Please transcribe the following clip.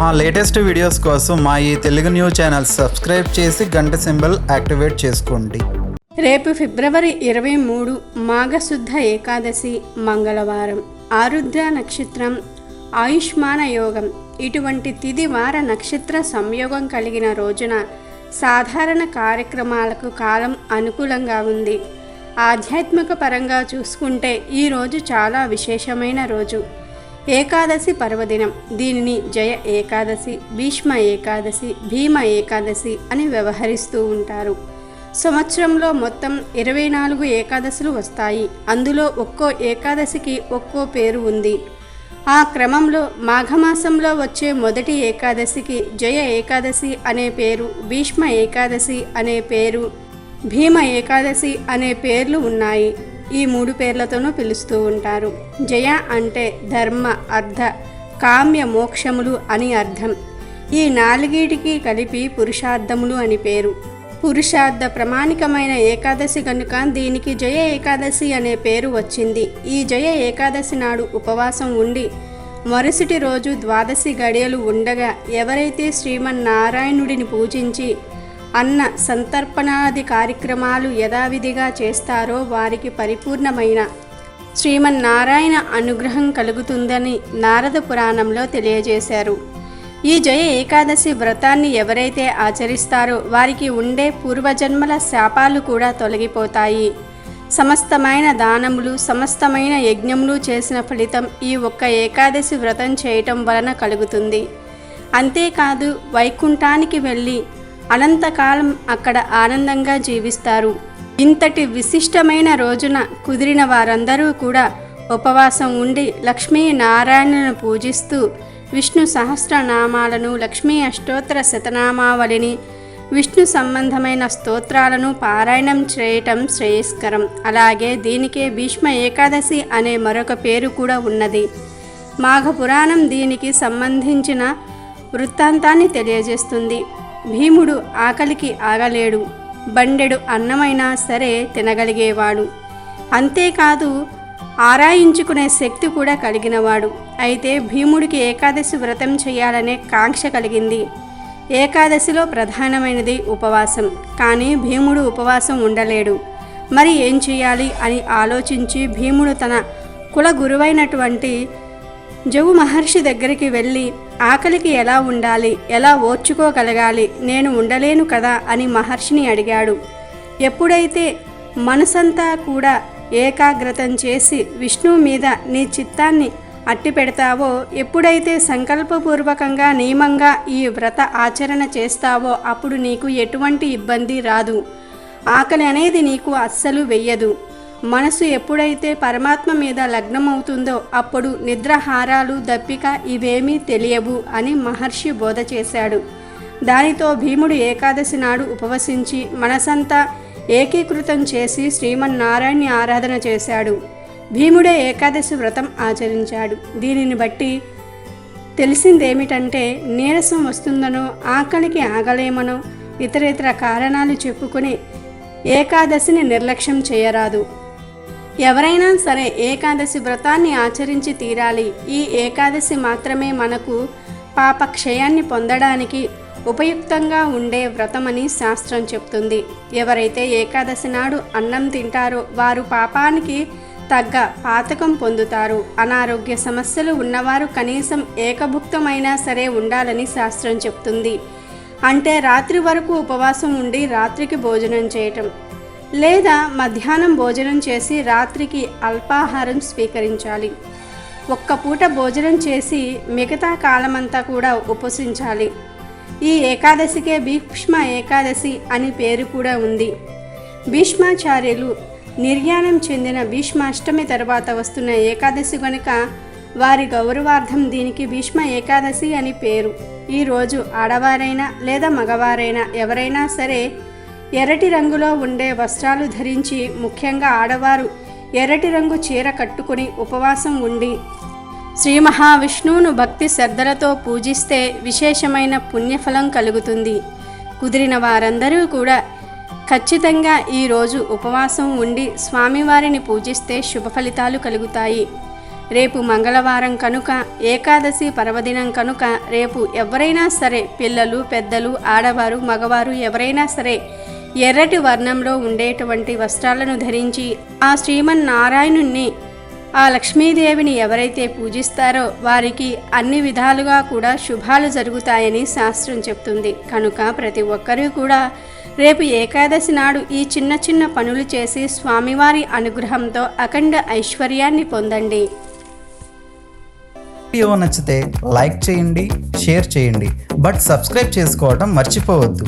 మా latest videos కోసం మా ఈ తెలుగు న్యూస్ ఛానల్ సబ్స్క్రైబ్ చేసి గంట సింబల్ యాక్టివేట్ చేసుకోండి. రేపు ఫిబ్రవరి ఇరవై మూడు మాఘశుద్ధ ఏకాదశి మంగళవారం ఆరుద్ర నక్షత్రం ఆయుష్మాన యోగం. ఇటువంటి తిది వార నక్షత్ర సంయోగం కలిగిన రోజున సాధారణ కార్యక్రమాలకు కాలం అనుకూలంగా ఉంది. ఆధ్యాత్మిక పరంగా చూసుకుంటే ఈ రోజు చాలా విశేషమైన రోజు. ఏకాదశి పర్వదినం. దీనిని జయ ఏకాదశి భీష్మ ఏకాదశి భీమ ఏకాదశి అని వ్యవహరిస్తూ ఉంటారు. సంవత్సరంలో మొత్తం ఇరవై నాలుగు ఏకాదశులు వస్తాయి. అందులో ఒక్కో ఏకాదశికి ఒక్కో పేరు ఉంది. ఆ క్రమంలో మాఘమాసంలో వచ్చే మొదటి ఏకాదశికి జయ ఏకాదశి అనే పేరు భీష్మ ఏకాదశి అనే పేరు భీమ ఏకాదశి అనే పేర్లు ఉన్నాయి. ఈ మూడు పేర్లతోనూ పిలుస్తూ ఉంటారు. జయ అంటే ధర్మ అర్థ కామ్య మోక్షములు అని అర్థం. ఈ నాలుగిటికి కలిపి పురుషార్థములు అని పేరు. పురుషార్థ ప్రమాణికమైన ఏకాదశి కనుక దీనికి జయ ఏకాదశి అనే పేరు వచ్చింది. ఈ జయ ఏకాదశి నాడు ఉపవాసం ఉండి మరుసటి రోజు ద్వాదశి గడియలు ఉండగా ఎవరైతే శ్రీమన్నారాయణుడిని పూజించి అన్న సంతర్పణాది కార్యక్రమాలు యథావిధిగా చేస్తారో వారికి పరిపూర్ణమైన శ్రీమన్నారాయణ అనుగ్రహం కలుగుతుందని నారద పురాణంలో తెలియజేశారు. ఈ జయ ఏకాదశి వ్రతాన్ని ఎవరైతే ఆచరిస్తారో వారికి ఉండే పూర్వజన్మల శాపాలు కూడా తొలగిపోతాయి. సమస్తమైన దానములు సమస్తమైన యజ్ఞములు చేసిన ఫలితం ఈ ఒక్క ఏకాదశి వ్రతం చేయటం వలన కలుగుతుంది. అంతేకాదు వైకుంఠానికి వెళ్ళి అనంతకాలం అక్కడ ఆనందంగా జీవిస్తారు. ఇంతటి విశిష్టమైన రోజున కుదిరిన వారందరూ కూడా ఉపవాసం ఉండి లక్ష్మీ నారాయణను పూజిస్తూ విష్ణు సహస్రనామాలను లక్ష్మీ అష్టోత్తర శతనామావళిని విష్ణు సంబంధమైన స్తోత్రాలను పారాయణం చేయటం శ్రేయస్కరం. అలాగే దీనికే భీష్మ ఏకాదశి అనే మరొక పేరు కూడా ఉన్నది. మాఘపురాణం దీనికి సంబంధించిన వృత్తాంతాన్ని తెలియజేస్తుంది. భీముడు ఆకలికి ఆగలేడు బండెడు అన్నమైనా సరే తినగలిగేవాడు. అంతేకాదు ఆరాయించుకునే శక్తి కూడా కలిగినవాడు. అయితే భీముడికి ఏకాదశి వ్రతం చేయాలనే కాంక్ష కలిగింది. ఏకాదశిలో ప్రధానమైనది ఉపవాసం. కానీ భీముడు ఉపవాసం ఉండలేడు. మరి ఏం చేయాలి అని ఆలోచించి భీముడు తన కుల గురువైనటువంటి జవు మహర్షి దగ్గరికి వెళ్ళి ఆకలికి ఎలా ఉండాలి? ఎలా ఓర్చుకోగలగాలి? నేను ఉండలేను కదా? అని మహర్షిని అడిగాడు. ఎప్పుడైతే మనసంతా కూడా ఏకాగ్రతం చేసి విష్ణువు మీద నీ చిత్తాన్ని అట్టి పెడతావో ఎప్పుడైతే సంకల్పపూర్వకంగా నియమంగా ఈ వ్రత ఆచరణ చేస్తావో అప్పుడు నీకు ఎటువంటి ఇబ్బంది రాదు. ఆకలి అనేది నీకు అస్సలు వెయ్యదు. మనసు ఎప్పుడైతే పరమాత్మ మీద లగ్నమవుతుందో అప్పుడు నిద్రహారాలు దప్పిక ఇవేమీ తెలియవు అని మహర్షి బోధ చేశాడు. దానితో భీముడు ఏకాదశి నాడు ఉపవసించి మనసంతా ఏకీకృతం చేసి శ్రీమన్నారాయణ్ణి ఆరాధన చేశాడు. భీముడే ఏకాదశి వ్రతం ఆచరించాడు. దీనిని బట్టి తెలిసిందేమిటంటే నీరసం వస్తుందనో ఆకలికి ఆగలేమనో ఇతరేతర కారణాలు చెప్పుకొని ఏకాదశిని నిర్లక్ష్యం చేయరాదు. ఎవరైనా సరే ఏకాదశి వ్రతాన్ని ఆచరించి తీరాలి. ఈ ఏకాదశి మాత్రమే మనకు పాపక్షయాన్ని పొందడానికి ఉపయుక్తంగా ఉండే వ్రతమని శాస్త్రం చెప్తుంది. ఎవరైతే ఏకాదశి నాడు అన్నం తింటారో వారు పాపానికి తగ్గ పాతకం పొందుతారు. అనారోగ్య సమస్యలు ఉన్నవారు కనీసం ఏకభుక్తమైనా సరే ఉండాలని శాస్త్రం చెప్తుంది. అంటే రాత్రి వరకు ఉపవాసం ఉండి రాత్రికి భోజనం చేయటం. లేదా మధ్యాహ్నం భోజనం చేసి రాత్రికి అల్పాహారం స్వీకరించాలి. ఒక్క పూట భోజనం చేసి మిగతా కాలమంతా కూడా ఉపసించాలి. ఈ ఏకాదశికే భీష్మ ఏకాదశి అని పేరు కూడా ఉంది. భీష్మాచార్యులు నిర్యాణం చెందిన భీష్మాష్టమి తర్వాత వస్తున్న ఏకాదశి గనుక వారి గౌరవార్థం దీనికి భీష్మ ఏకాదశి అని పేరు. ఈరోజు ఆడవారైనా లేదా మగవారైనా ఎవరైనా సరే ఎర్రటి రంగులో ఉండే వస్త్రాలు ధరించి ముఖ్యంగా ఆడవారు ఎర్రటి రంగు చీర కట్టుకుని ఉపవాసం ఉండి శ్రీ మహావిష్ణువును భక్తి శ్రద్ధలతో పూజిస్తే విశేషమైన పుణ్యఫలం కలుగుతుంది. కుదిరిన వారందరూ కూడా ఖచ్చితంగా ఈరోజు ఉపవాసం ఉండి స్వామివారిని పూజిస్తే శుభ ఫలితాలు కలుగుతాయి. రేపు మంగళవారం కనుక ఏకాదశి పర్వదినం కనుక రేపు ఎవరైనా సరే పిల్లలు పెద్దలు ఆడవారు మగవారు ఎవరైనా సరే ఎర్రటి వర్ణంలో ఉండేటువంటి వస్త్రాలను ధరించి ఆ శ్రీమన్నారాయణుణ్ణి ఆ లక్ష్మీదేవిని ఎవరైతే పూజిస్తారో వారికి అన్ని విధాలుగా కూడా శుభాలు జరుగుతాయని శాస్త్రం చెప్తుంది. కనుక ప్రతి ఒక్కరూ కూడా రేపు ఏకాదశి నాడు ఈ చిన్న చిన్న పనులు చేసి స్వామివారి అనుగ్రహంతో అఖండ ఐశ్వర్యాన్ని పొందండి. వీడియో నచ్చితే లైక్ చేయండి షేర్ చేయండి. బట్ సబ్స్క్రైబ్ చేసుకోవడం మర్చిపోవద్దు.